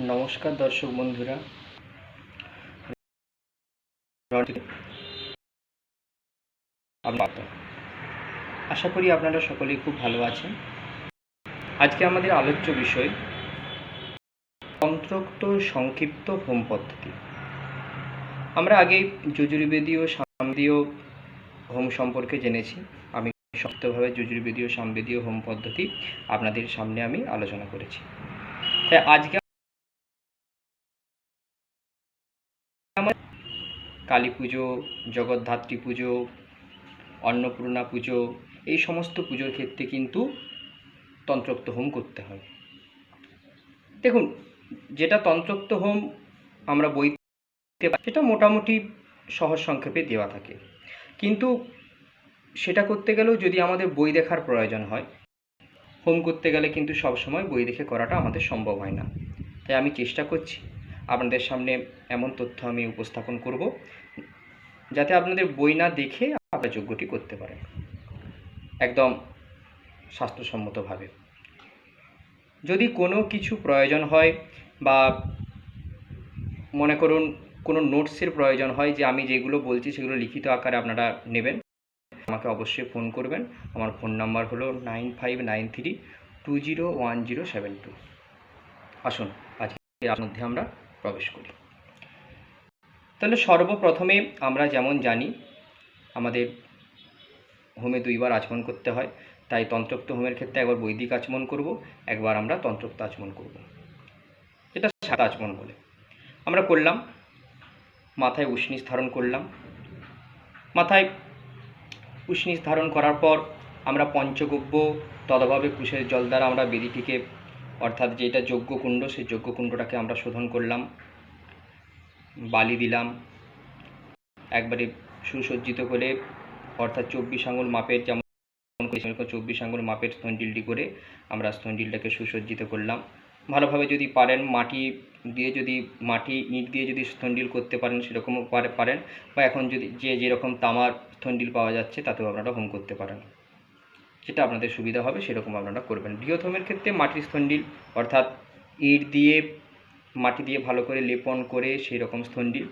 নমস্কার দর্শক বন্ধুরা। আশা করি আপনারা সকলেই খুব ভালো আছেন। আজকে আমাদের আলোচ্য বিষয় তন্ত্রোক্ত সংক্ষিপ্ত হোম পদ্ধতি। আমরা আগে যজুর্বেদীয় সামবেদীয় হোম সম্পর্কে জেনেছি। আমি সংক্ষিপ্তভাবে যজুর্বেদীয় সামবেদীয় হোম পদ্ধতি আপনাদের সামনে আমি আলোচনা করেছি। তাই আজকে কালী পুজো, জগদ্ধাত্রী পুজো, অন্নপূর্ণা পুজো, এই সমস্ত পুজোর ক্ষেত্রে কিন্তু তন্ত্রোক্ত হোম করতে হয়। দেখুন, যেটা তন্ত্রোক্ত হোম আমরা বইতে সেটা মোটামুটি সহজ সংক্ষেপে দেওয়া থাকে। কিন্তু সেটা করতে গেলেও যদি আমাদের বই দেখার প্রয়োজন হয়, হোম করতে গেলে কিন্তু সবসময় বই দেখে করাটা আমাদের সম্ভব হয় না। তাই আমি চেষ্টা করছি আপনাদের সামনে এমন তথ্য আমি উপস্থাপন করব যাতে আপনাদের বই না দেখে আপনারা যোগ্যটি করতে পারেন। একদম স্বাস্থ্যসম্মতভাবে। যদি কোনো কিছু প্রয়োজন হয় বা মনে করুন কোনো নোটসের প্রয়োজন হয় যে আমি যেগুলো বলছি সেগুলো লিখিত আকারে আপনারা নেবেন, আমাকে অবশ্যই ফোন করবেন। আমার ফোন নাম্বার হলো nine five nine three two zero one zero seven two. আসুন আজকে মধ্যে আমরা প্রবেশ করি। তাহলে সর্বপ্রথমে আমরা যেমন জানি, আমাদের হোমে দুইবার আচমন করতে হয়, তাই তন্ত্রোক্ত হোমের ক্ষেত্রে একবার বৈদিক আচমন করব, একবার আমরা তন্ত্রোক্ত আচমন করব। এটা সাত আচমন বলে। আমরা করলাম, মাথায় উষ্ণিস ধারণ করলাম। মাথায় উষ্ণিস ধারণ করার পর আমরা পঞ্চগব্য তদভাবে কুশের জল দ্বারা আমরা বেদিটিকে অর্থাৎ যেটা যজ্ঞকুণ্ড, সেই যজ্ঞকুণ্ডটাকে আমরা শোধন করলাম, বালি দিলাম, একবারে সুসজ্জিত করে, অর্থাৎ চব্বিশ আঙুল মাপের যেমন চব্বিশ আঙুল মাপের স্তনডিলটি করে আমরা স্তনডিলটাকে সুসজ্জিত করলাম। ভালোভাবে যদি পারেন, মাটি দিয়ে যদি, মাটি ইট দিয়ে যদি স্তনডিল করতে পারেন, সেরকমও পারে, পারেন। বা এখন যদি যে যেরকম তামার স্তনডিল পাওয়া যাচ্ছে, তাতেও আপনারা হোম করতে পারেন। যেটা আপনাদের সুবিধা হবে সেরকম আপনারা করবেন। বৃহৎ হোমের ক্ষেত্রে মাটির স্তনডিল অর্থাৎ ইট দিয়ে, মাটি দিয়ে ভালো করে লেপন করে সেই রকম স্তনডিল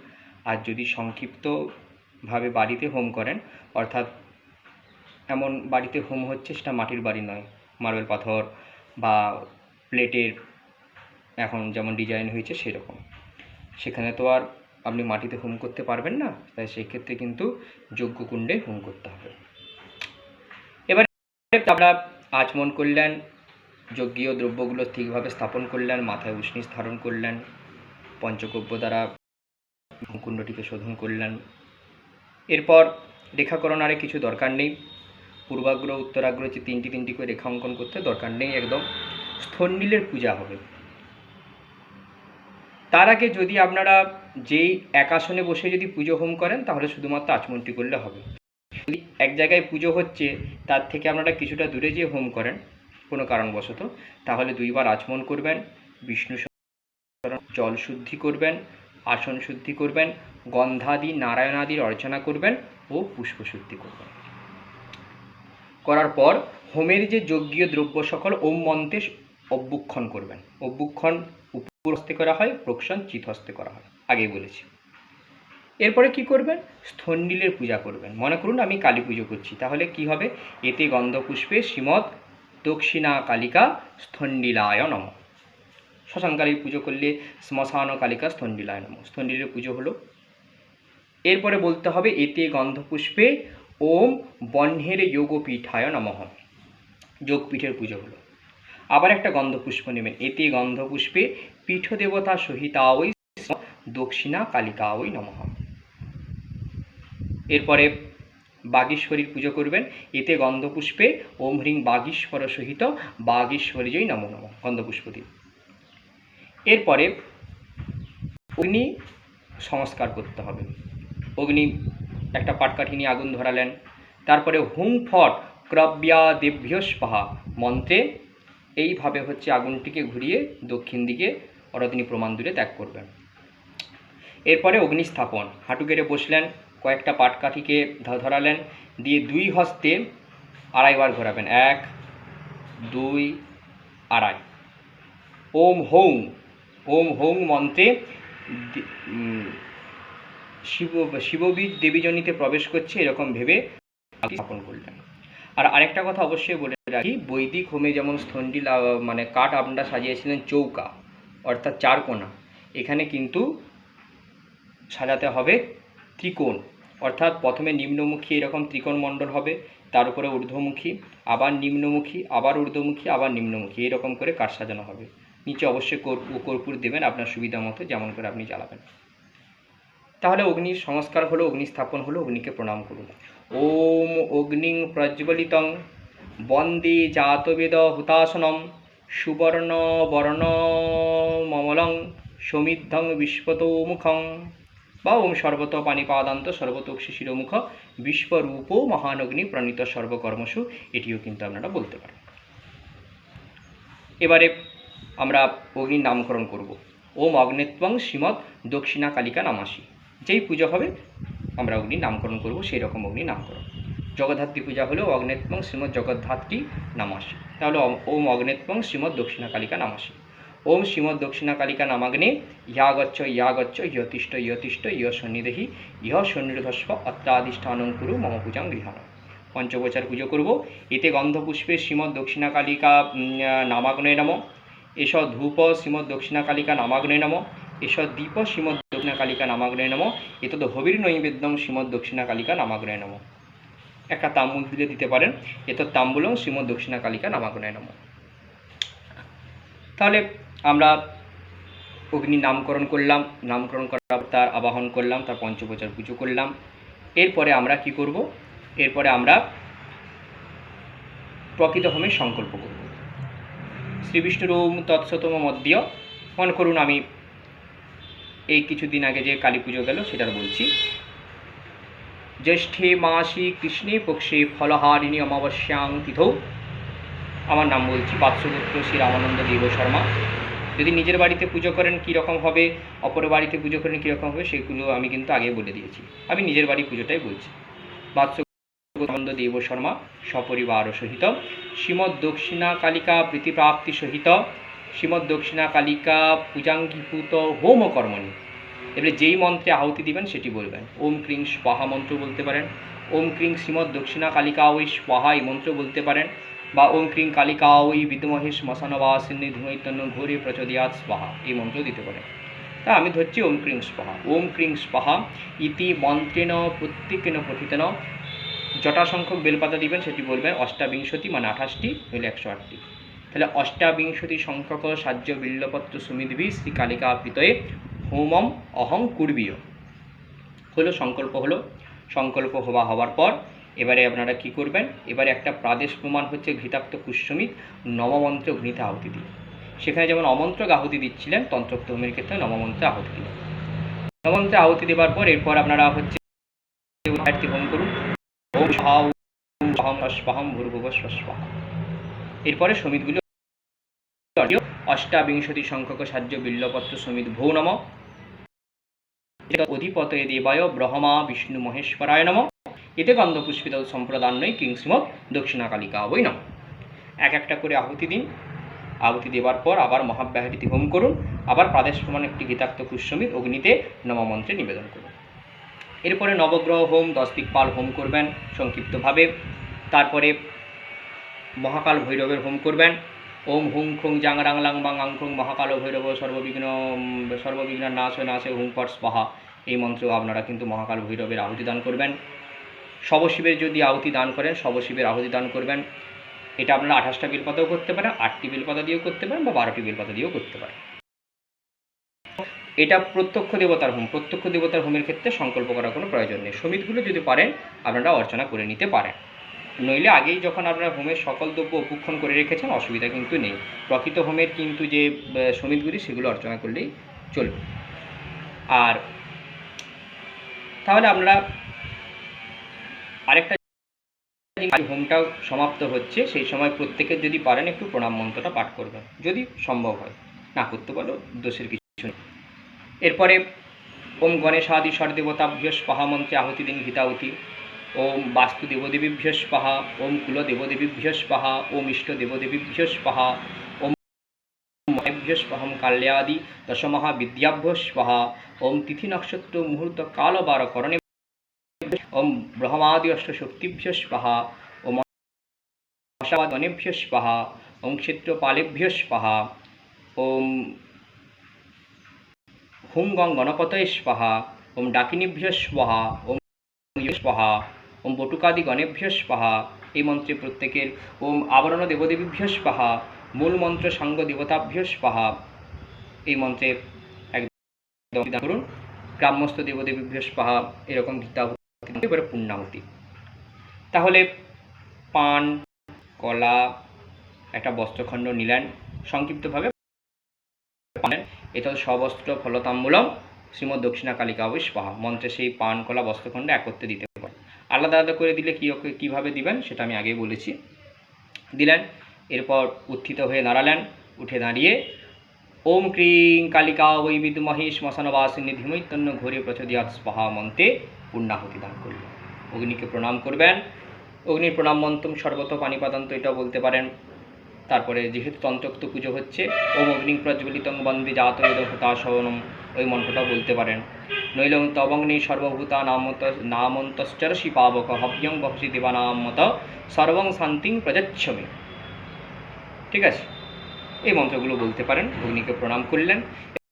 আর যদি সংক্ষিপ্তভাবে বাড়িতে হোম করেন, অর্থাৎ এমন বাড়িতে হোম হচ্ছে সেটা মাটির বাড়ি নয়, মার্বেল পাথর বা প্লেটের এখন যেমন ডিজাইন হয়েছে সেরকম। সেখানে তো আর আপনি মাটিতে হোম করতে পারবেন না, তাই সেই ক্ষেত্রে কিন্তু যজ্ঞকুণ্ডে হোম করতে হবে। আমরা আচমন করলেন, যজ্ঞীয় দ্রব্যগুলো ঠিকভাবে স্থাপন করলেন, মাথায় উষ্ণিস ধারণ করলেন পঞ্চগব্য দ্বারা কুণ্ডটিকে শোধন করলেন। এরপর রেখাকরণ আরে কিছু দরকার নেই। পূর্বাগ্রহ, উত্তরাগ্রহ, যে তিনটি তিনটি করে রেখা অঙ্কন করতে দরকার নেই একদম। স্থনীলের পূজা হবে। তার আগে যদি আপনারা যেই এক আসনে বসে যদি পুজো হোম করেন, তাহলে শুধুমাত্র আচমনটি করলে হবে। এক জায়গায় পুজো হচ্ছে, তার থেকে আপনারা কিছুটা দূরে যেয়ে হোম করেন, কোনো কারণবশত, তাহলে দুইবার আচমন করবেন, বিষ্ণু জল শুদ্ধি করবেন, আসন শুদ্ধি করবেন, গন্ধাদি, নারায়ণাদির অর্চনা করবেন ও পুষ্প শুদ্ধি করবেন। করার পর হোমের যে যজ্ঞীয় দ্রব্য সকল ওম মন্ত্রে অভ্যুক্ষণ করবেন। অভ্যুক্ষণ উপর হস্তে করা হয়, প্রক্ষণ চিত হস্তে করা হয়। আগেই বলেছি। এরপরে কি করবেন? স্থন্ডিলের পূজা করবেন। মনে করুন আমি কালী পুজো করছি। তাহলে কি হবে? এতে গন্ধপুষ্পে শ্রীমৎ দক্ষিণা কালিকা স্থন্ডিলায় নম। শ্মশানকালীর পুজো করলে শ্মশান কালিকা স্থন্ডিলায় নম। স্থন্ডিলের পুজো হলো। এরপরে বলতে হবে, এতে গন্ধপুষ্পে ওম বহ্নের যোগপীঠায় নমঃ। যোগপীঠের পুজো হলো। আবার একটা গন্ধপুষ্প নেবেন। এতে গন্ধপুষ্পে পীঠদেবতা সহিতা ওই দক্ষিণা কালিকা ওই নমঃ। এরপরে বাগীশ্বরীর পুজো করবেন। এতে গন্ধপুষ্পে ওম হ্রিং বাগীশ্বর সহিত বাগীশ্বরীজয় নম নম গন্ধপুষ্প দিন এরপরে অগ্নি সংস্কার করতে হবে। অগ্নি একটা পাটকাঠি নিয়ে আগুন ধরালেন। তারপরে হুং ফট ক্রব্যা দেভ্যস্পাহা মন্ত্রে এইভাবে হচ্ছে আগুনটিকে ঘুরিয়ে দক্ষিণ দিকে অরদিনী প্রমাণ দূরে ত্যাগ করবেন। এরপরে অগ্নিস্থাপন। হাঁটু গেড়ে বসলেন। কয়েকটা পাটকাঠিকে ধরালেন দিয়ে দুই হস্তে আড়াইবার ঘোরাবেন। এক, দুই, আড়াই। ওম হৌং, ওম হোং মন্ত্রে শিব, শিববীজ দেবীজনীতে প্রবেশ করছে, এরকম ভেবে স্থাপন করলেন। আর আরেকটা কথা অবশ্যই বলে রাখি, বৈদিক হোমে যেমন স্থণ্ডি মানে কাঠ আপনারা সাজিয়েছিলেন চৌকা, অর্থাৎ চারকোনা এখানে কিন্তু সাজাতে হবে ত্রিকোণ। অর্থাৎ প্রথমে নিম্নমুখী এরকম ত্রিকোণ মণ্ডল হবে, তার উপরে ঊর্ধ্বমুখী, আবার নিম্নমুখী, আবার ঊর্ধ্বমুখী, আবার নিম্নমুখী, এরকম করে কাঠ সাজানো হবে। নিচে অবশ্যই কর্পূর কর্পূর দেবেন আপনার সুবিধা মতো, যেমন করে আপনি জ্বালাবেন। তাহলে অগ্নির সংস্কার হলো, অগ্নি স্থাপন হলো, অগ্নিকে প্রণাম করুন। ওম অগ্নিং প্রজ্বলিতং, বন্দে জাতবেদ হুতাসনম সুবর্ণ বর্ণ মমলং, সমিদ্ধং বিশ্বতো মুখং বা ওম সর্বত পানিপাদান্ত সর্বতোক্ষী শিরোমুখ বিশ্বরূপ মহানগ্নি প্রণীত সর্বকর্মসু, এটিও কিন্তু আপনারা বলতে পারেন। এবারে আমরা অগ্নির নামকরণ করব। ওম অগ্নেত্বং শ্রীমৎ দক্ষিণা কালিকা নামাসি যেই পুজো হবে, আমরা অগ্নির নামকরণ করব, সেই রকম অগ্নি নামকরণ। জগদ্ধাত্রী পূজা হলো অগ্নেত্বং শ্রীমৎ জগদ্ধাত্রী নামাসি তাহলে ওম অগ্নেত্বং শ্রীমৎ দক্ষিণা কালিকা নামাসি ওম শ্রীমৎ দক্ষিণা নামাগ্নে ইয়া গচ্ছ ইয়া গচ্ছ ইয়তিষ্ঠ ইয়তিষ্ঠ ইয় সন্নিদেহি ইহ সন্নিধস্ব অত্রাধিষ্ঠানং কুরু মম পূজাং গৃহাণ পঞ্চবচার পুজো করব। এতে গন্ধপুষ্পে শ্রীমৎ দক্ষিণা কালিকা উম, নামাগ্নে নম। এস ধূপ শ্রীমৎ দক্ষিণা নামাগ্নে নম। এস দীপ শ্রীমৎ দক্ষিণা কালিকা নামাগ্নে নম। এতদ হবির নৈবেদ্যম শ্রীমৎ দক্ষিণা কালিকা নামাগ্নে নম। একটা তাম্বুল দিলে দিতে পারেন। এত তাম্বুলং শ্রীমৎ দক্ষিণা কালিকা নামাগ্নে নম। তাহলে আমরা অগ্নি নামকরণ করলাম, নামকরণ করার তার আবাহন করলাম, তার পঞ্চবচার পুজো করলাম। এরপরে আমরা কি করব? এরপরে আমরা প্রকৃত হোমের সংকল্প করব। শ্রী বিষ্ণুরোম তৎসতম মধ্য মনে করুন আমি এই কিছুদিন আগে যে কালী পুজো গেল, সেটার বলছি। জ্যৈষ্ঠে মাসি কৃষ্ণে পক্ষে ফলহারিণী অমাবস্যাং তিথৌ। আমার নাম বলছি বাৎসপুত্র শ্রী রামানন্দ দেব শর্মা। যদি নিজের বাড়িতে পুজো করেন কী রকম হবে, অপর বাড়িতে পুজো করেন কী রকম হবে, সেগুলো আমি কিন্তু আগে বলে দিয়েছি। আমি নিজের বাড়ি পুজোটাই বলছি। বাৎসপুত্রানন্দ দেব শর্মা সপরিবার সহিত। শ্রীমৎ দক্ষিণা কালিকা প্রীতিপ্রাপ্তি সহিত। শ্রীমৎ দক্ষিণা কালিকা পূজাঙ্গীভূত হোম কর্মণী। এবারে যেই মন্ত্রে আহুতি দিবেন সেটি বলবেন। ওম ক্রিং স্বাহা মন্ত্র বলতে পারেন। ওম ক্রিং শ্রীমৎ দক্ষিণা কালিকা ওই স্বাহা এই মন্ত্র বলতে পারেন। বা ওম ক্রিং কালিকা ওই বিদ্মহে শ্মশানবাসিনী ধূমৈতন্য ঘোরে প্রচোদয়াত স্বাহা, এই মন্ত্র দিতে পারে। তা আমি ধরছি ওম ক্রিং স্বাহা। ওম ক্রিং স্বাহা ইতি মন্ত্রেণ প্রত্যেকেন প্রথিতেন। জটা সংখ্যক বেলপাতা দিবেন, সেটি বলবেন অষ্টাবিংশতি মানে আঠাশটি, নইলে একশো আটটি তাহলে অষ্টাবিংশতি সংখ্যক সাজ্য বিল্লপত্র সুমিদ্ভি শ্রী কালিকা প্রীতয়ে হোমম অহং কুর্বীয়। হলো সংকল্প হলো। সংকল্প হওয়া হওয়ার পর এবারে আপনারা কি করবেন? এবারে একটা প্রাদেশ প্রমাণ হচ্ছে ঘৃতাক্ত কুষ্যমিত নবমন্ত্র অগ্নিতে আহুতি দিয়ে। সেখানে যেমন অমন্ত্রক আহুতি দিচ্ছিলেন, তন্ত্রোক্ত হোমের ক্ষেত্রে নবমন্ত্রে আহুতি দিলেন নবমন্ত্রে আহুতি দেওয়ার পর এরপর আপনারা হচ্ছে এরপরে সমিতগুলো অষ্টাবিংশতি সংখ্যক সাহায্য বিল্লপত্র সমিত ভৌ নম। অধিপতয়ে দেবায় ব্রহ্মা, বিষ্ণু মহেশ্বরায় নম। এতে গন্ধপুষ্পিত সম্প্রদান্নই কিং শ্রীমৎ দক্ষিণা কালিকা বই নম। এক একটা করে আহুতি দিন। আহুতি দেওয়ার পর আবার মহাব্যাহৃতি হোম করুন। আবার প্রাদেশ প্রমাণ একটি গীতাক্ত কুশ্বমিত অগ্নিতে নমমন্ত্রে নিবেদন করুন। এরপরে নবগ্রহ হোম দশ দিকপাল হোম করবেন সংক্ষিপ্তভাবে। তারপরে মহাকাল ভৈরবের হোম করবেন। ওম হুং খুং জাং রাং লাং বাং আং খুং মহাকাল ভৈরব সর্ববিঘ্ন সর্ববিঘ্ন নাশ নাশে হুং পট স্পাহা এই মন্ত্র আপনারা কিন্তু মহাকাল ভৈরবের আহুতি দান করবেন। শবশিবের যদি আহুতি দান করেন, শবশিবের আহুতি দান করবেন। এটা আপনারা আঠাশটা বেলপাতাও করতে পারেন, আটটি বেলপাতা দিয়েও করতে পারেন বা বারোটি বেলপাতা দিয়েও করতে পারেন। এটা প্রত্যক্ষ দেবতার হোম, প্রত্যক্ষ দেবতার হোমের ক্ষেত্রে সংকল্প করার কোনো প্রয়োজন নেই। সমিতগুলো যদি পারেন, আপনারা অর্চনা করে নিতে পারেন। নইলে আগেই যখন আপনারা হোমের সকল দ্রব্য উপক্ষণ করে রেখেছেন, অসুবিধা কিন্তু নেই। প্রকৃত হোমের কিন্তু যে সমিতগুলি, সেগুলো অর্চনা করলেই চলবে। আর তাহলে আপনারা আরেকটা জিনিস, হোমটা সমাপ্ত হচ্ছে সেই সময় প্রত্যেকের যদি পারেন একটু প্রণাম মন্ত্রটা পাঠ করবেন যদি সম্ভব হয়। না করতে পারলেও দোষের কিছু নেই। এরপরে ওম গণেশাদি স্বরদেবতাভ্য স্পাহা মন্ত্রে আহুতি দিন গীতাহুতি ওম বাস্তু দেবদেবীভ্য স্পাহা ওম কুল দেবদেবীভ্য স্পাহা ওম ইষ্ট দেবদেবীভ্য স্পাহা ওম কাल्याদি দশমহাবিদ্যাভ্য স্বহা ওম তিথি নক্ষত্র মুহূর্ত কাল বার করণে ওম ব্রহ্মাদি অষ্টশক্তিভ্য স্বাহা ওম গণেভ্য স্বাহা ওম ক্ষেত্রপালেভ্য স্বাহা ওম হুম গং গণপতয়ে স্বাহা ওম ডাকিনীভ্য স্বাহা ওম স্বাহা ওম বটুকাদি গণেভ্য স্বাহা এই মন্ত্রে প্রত্যেকের ওম আবরণ দেবদেবীভ্য স্বাহা মূল মন্ত্র সাঙ্গ দেবতাভ্য স্বাহা এই মন্ত্রে একদম করুন। গ্রাম্যস্থ দেবদেবীভ্য স্বাহা এরকম গীতা এবারে পূর্ণাহুতি। তাহলে পান, কলা, একটা বস্ত্রখণ্ড নিলেন, সংক্ষিপ্তভাবে এটা সবস্ত্র ফলতাম্বুলম শ্রীমদ দক্ষিণা কালিকা পাহা মন্ত্রে সেই পান, কলা, বস্ত্রখণ্ড একত্রে দিতে পারে আলাদা আলাদা করে দিলে কী কীভাবে দিবেন সেটা আমি আগেই বলেছি। দিলেন, এরপর উত্থিত হয়ে দাঁড়ালেন, উঠে দাঁড়িয়ে, ওম ক্রিং কালিকা বৈ বিদুমহি শ্মশানবাসিনী ধীমৈতন্য ঘোরে প্রচোদিয়াত স্পাহা মন্ত্রে পূর্ণাহুতি দান করলেন অগ্নিকে প্রণাম করবেন। অগ্নির প্রণাম মন্ত্রম সর্বত পানিপাদান্ত, এটাও বলতে পারেন। তারপরে যেহেতু তন্ত্রক্ত পুজো হচ্ছে, ওম অগ্নি প্রজ্বলিতং বন্দে জাত হুতাশবনম ওই মন্ত্রটাও বলতে পারেন। নৈলং তবগ্নি সর্বভূতা নামত, নামন্তশ্চরসি পাবক হব্যং বহসি দেবানামত সর্বং শান্তিং প্রযচ্ছমে ঠিক আছে? এই মন্ত্রগুলো বলতে পারেন। অগ্নিকে প্রণাম করলেন।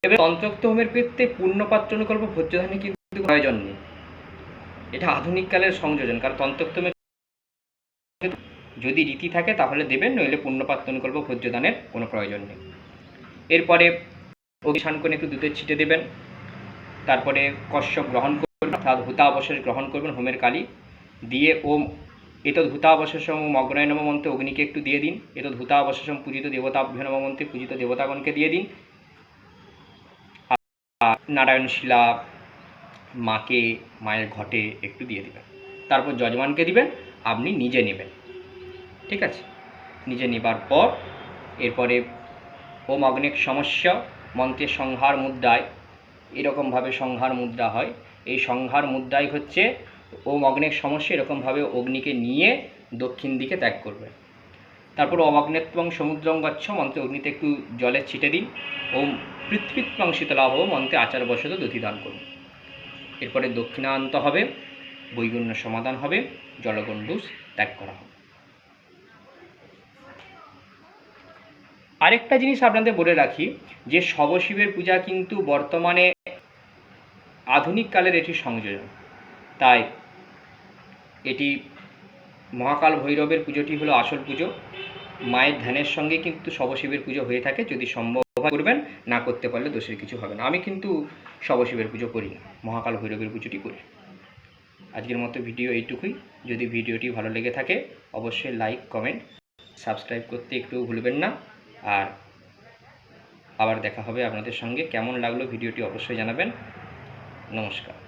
এবার তন্ত্রোক্ত হোমের ক্ষেত্রে পূর্ণপাত্র অনুকল্প ভোজ্যধানে কিন্তু প্রয়োজন নেই। এটা আধুনিক কালের সংযোজন, কারণ তন্ত্রোক্ত যদি রীতি থাকে তাহলে দেবেন, নইলে পূর্ণপাত্র অনুকল্প ভোজ্যদানের কোনো প্রয়োজন নেই। এরপরে অভিশান করে একটু দুধের ছিটে দেবেন, তারপরে কশ্যপ গ্রহণ করবেন, অর্থাৎ হুতাবশেষ গ্রহণ করবেন হোমের কালি, দিয়ে ওম, এতদ হুতাবশেষম মগ্নয় নম মন্ত্রে অগ্নিকে একটু দিয়ে দিন, এতদ হুতাবশেষম পূজিত দেবতাভ্য নম মন্ত্রে পূজিত দেবতাগণকে দিয়ে দিন। নারায়ণ শিলা মাকে, মায়ের ঘটে একটু দিয়ে দিবেন। তারপর যজমানকে দিবেন, আপনি নিজে নেবেন। ঠিক আছে? নিজে নেবার পর এরপরে ওম অগ্নিক সমস্যা মন্ত্রের সংহার মুদ্রায়, এরকমভাবে সংহার মুদ্রা হয়। এই সংহার মুদ্রাই হচ্ছে ওম অগ্নিক সমস্যা, এরকমভাবে অগ্নিকে নিয়ে দক্ষিণ দিকে ত্যাগ করবে তারপর অমগ্নেত্বং সমুদ্রং গচ্ছ, মন্ত্রে অগ্নিতে একটু জলে ছিটে দিন। ওম পৃথ্বীত্বং শীতলাভ, মন্ত্রে আচার বসত দধি দান করুন। এরপরে দক্ষিণান্ত হবে, বৈগুণ্য সমাধান হবে, জলগণ্ডুস ত্যাগ করা হবে। আরেকটা জিনিস আপনাদের বলে রাখি, যে শবশিবের পূজা কিন্তু বর্তমানে আধুনিক কালের এটি সংযোজন। তাই এটি মহাকাল ভৈরবের পুজোটি হলো আসল পুজো। মায়ের ধ্যানের সঙ্গে কিন্তু শবশিবের পুজো হয়ে থাকে। যদি সম্ভব করবেন, না করতে পারলে দোষের কিছু হবে না। আমি কিন্তু শবশিবের পুজো করি না, মহাকাল ভৈরবের পুজোটি করি। আজকের মতো ভিডিও এইটুকুই। যদি ভিডিওটি ভালো লেগে থাকে, অবশ্যই লাইক, কমেন্ট, সাবস্ক্রাইব করতে একটু ভুলবেন না। আর আবার দেখা হবে আপনাদের সঙ্গে। কেমন লাগল ভিডিওটি অবশ্যই জানাবেন। নমস্কার।